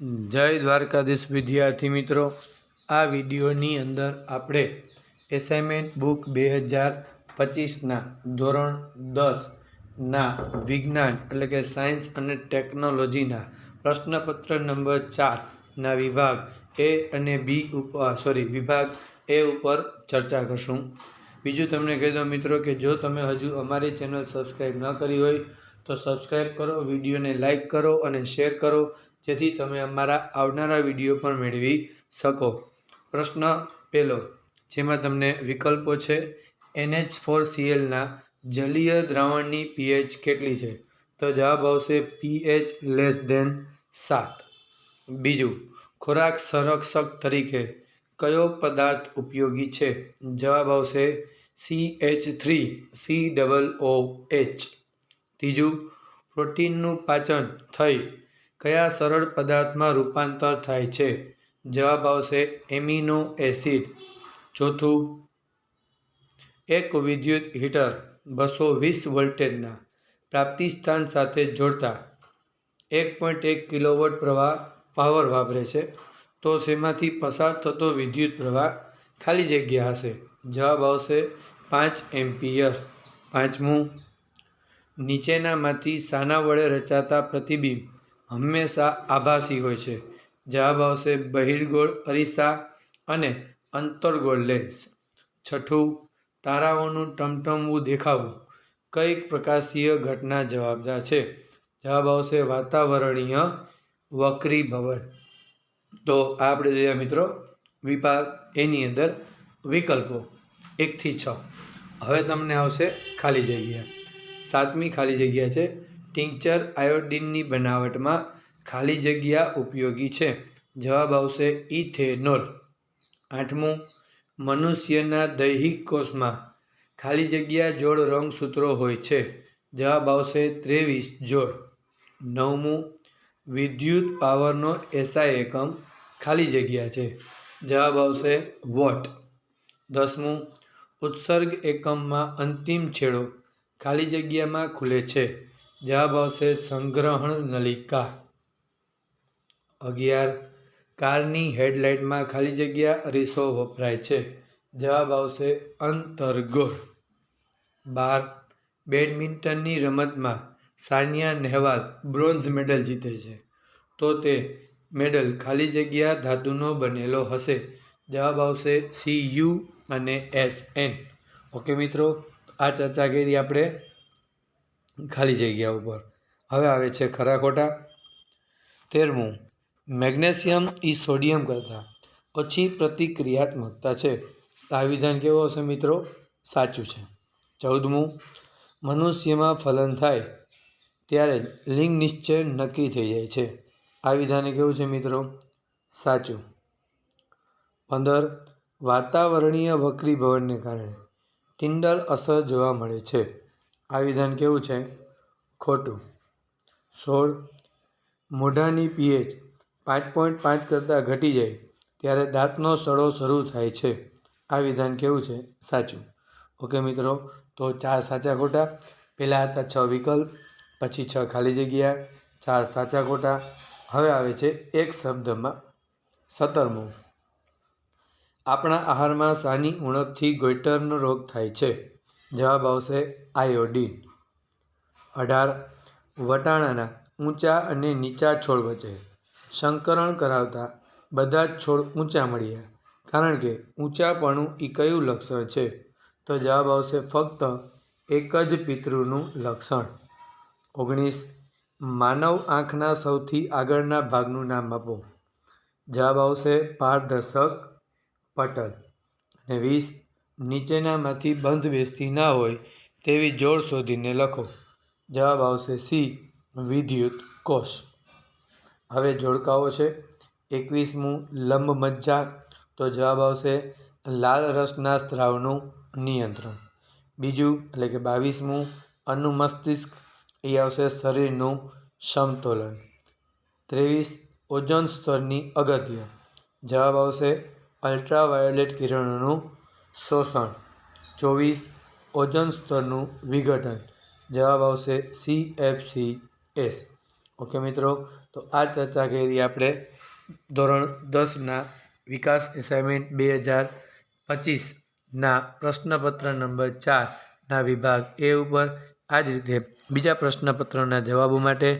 જય દ્વારકાધીશ વિદ્યાર્થી મિત્રો. આ વિડીયોની અંદર આપણે એસાઇનમેન્ટ બુક બે હજાર પચીસના ધોરણ દસના વિજ્ઞાન એટલે કે સાયન્સ અને ટેકનોલોજીના પ્રશ્નપત્ર નંબર ચારના વિભાગ એ અને બી ઉપર સોરી વિભાગ એ ઉપર ચર્ચા કરશું. બીજું તમને કહી દઉં મિત્રો કે જો તમે હજુ અમારી ચેનલ સબસ્ક્રાઈબ ન કરી હોય તો સબસ્ક્રાઈબ કરો, વિડીયોને લાઈક કરો અને શેર કરો, જેથી તમે અમારા આવનારા વીડિયો પણ મેળવી શકો. પ્રશ્ન પહેલો જેમાં તમને વિકલ્પો છે, એનએચ ફોર સીએલના જલીય દ્રાવણની પીએચ કેટલી છે? તો જવાબ આવશે પીએચ લેસ દેન સાત. બીજું, ખોરાક સંરક્ષક તરીકે કયો પદાર્થ ઉપયોગી છે? જવાબ આવશે C H three C double O H ત્રીજું, પ્રોટીનનું પાચન થઈ કયા સરળ પદાર્થમાં રૂપાંતર થાય છે? જવાબ આવશે એમિનો એસિડ. ચોથું, એક વિદ્યુત હીટર બસો વીસ વોલ્ટેજના પ્રાપ્તિ સ્થાન સાથે જોડતા એક પોઈન્ટ એક કિલોવોટ પ્રવાહ પાવર વાપરે છે, તો તેમાંથી પસાર થતો વિદ્યુત પ્રવાહ ખાલી જગ્યા હશે? જવાબ આવશે પાંચ એમ્પિયર. પાંચમું નીચેનામાંથી સાના વડે રચાતા પ્રતિબિંબ હંમેશા આભાસી હોય છે. જવાબ આવશે બહિર્ગોળ અરીસા અને અંતર્ગોળ લેન્સ છઠ્ઠું, તારાઓનું ટમટમવું દેખાવું. કઈ પ્રકાશીય ઘટના જવાબદાર છે. જવાબ આવશે વાતાવરણીય વક્રીભવન. તો આપણે જોયા મિત્રો, વિભાગ એની અંદર વિકલ્પો. એકથી છ. હવે તમને આવશે ખાલી જગ્યા. સાતમી ખાલી જગ્યા છે. ટિંકચર આયોડિનની બનાવટમાં ખાલી જગ્યા ઉપયોગી છે. જવાબ આવશે ઇથેનોલ. આઠમું, મનુષ્યના દૈહિક કોષમાં ખાલી જગ્યા જોડ રંગસૂત્રો હોય છે. જવાબ આવશે ત્રેવીસ જોડ. નવમું, વિદ્યુત પાવરનો એસઆઈ એકમ ખાલી જગ્યા છે. જવાબ આવશે વોટ. દસમું, ઉત્સર્ગ એકમમાં અંતિમ છેડો ખાલી જગ્યામાં ખુલે છે. જવાબ આવશે સંગ્રહણ નલિકા. અગિયાર. કારની હેડલાઇટમાં ખાલી જગ્યા અરીસો વપરાય છે. જવાબ આવશે અંતર્ગોળ. બાર. બેડમિન્ટનની રમતમાં સાનિયા નહેવાલ બ્રોન્ઝ મેડલ જીતે છે. તો તે મેડલ ખાલી જગ્યા ધાતુનો બનેલો હશે. જવાબ આવશે સી યુ અને એસ એન. ઓકે મિત્રો આ ચર્ચા કરી આપણે. ખાલી જગ્યા ઉપર. હવે આવે છે ખરા ખોટા તેરમું. મેગ્નેશિયમ ઈ સોડિયમ કરતાં ઓછી પ્રતિક્રિયાત્મકતા છે. આ વિધાન કેવો હશે મિત્રો? સાચું છે. ચૌદમું. મનુષ્યમાં ફલન થાય ત્યારે લિંગ નિશ્ચય નક્કી થઈ જાય છે. આ વિધાન કેવું છે મિત્રો? સાચું. પંદર. વાતાવરણીય વક્રીભવનને કારણે. ટિન્ડલ અસર જોવા મળે છે. આ વિધાન કેવું છે? ખોટું. સોળ. મોઢાની પીએચ પાંચ પોઈન્ટ પાંચ કરતાં ઘટી જાય ત્યારે દાંતનો સડો શરૂ થાય છે. આ વિધાન કેવું છે? સાચું. ઓકે મિત્રો, તો ચાર સાચા ખોટા પહેલાં હતા છ વિકલ્પ, પછી છ ખાલી જગ્યા, ચાર સાચા ખોટા. હવે આવે છે એક શબ્દમાં સત્તરમું આપણા આહારમાં સાની ઉણપથી ગોઈટરનો રોગ થાય છે. જવાબ આવશે આયોડીન. અઢાર, વટાણાના ઊંચા અને નીચા છોડ વચ્ચે સંકરણ કરાવતા બધા જ છોડ ઊંચા મળ્યા, કારણ કે ઊંચાપણું એ કયું લક્ષણ છે? તો જવાબ આવશે ફક્ત એક જ પિતૃનું લક્ષણ. ઓગણીસ, માનવ આંખના સૌથી આગળના ભાગનું નામ આપો. જવાબ આવશે પારદર્શક પટલ અને વીસ નીચેનામાંથી બંધ બેસતી ના હોય તેવી જોડ શોધીને લખો. જવાબ આવશે સી, વિદ્યુત કોષ. હવે જોડકાઓ છે. એકવીસમું લંબ મજ્જા તો જવાબ આવશે લાલ રસના સ્ત્રાવનું નિયંત્રણ. બીજું, એટલે કે બાવીસમું અનુમસ્તિષ્ક, એ આવશે શરીરનું સમતોલન. ત્રેવીસ ઓઝોન સ્તરની અગત્ય. જવાબ આવશે અલ્ટ્રાવાયોલેટ કિરણોનું શોષણ. ચોવીસ ઓઝોન સ્તરનું વિઘટન. જવાબ આવશે C F C S okay મિત્રો, તો આ ચર્ચા કરી આપણે ધોરણ દસના વિકાસ એસાઇનમેન્ટ બે હજાર પચીસના પ્રશ્નપત્ર નંબર ચારના વિભાગ એ ઉપર. આ જ રીતે બીજા પ્રશ્નપત્રના જવાબો માટે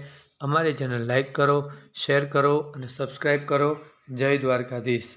અમારી ચેનલ લાઇક કરો, શેર કરો અને સબસ્ક્રાઈબ કરો. જય દ્વારકાધીશ.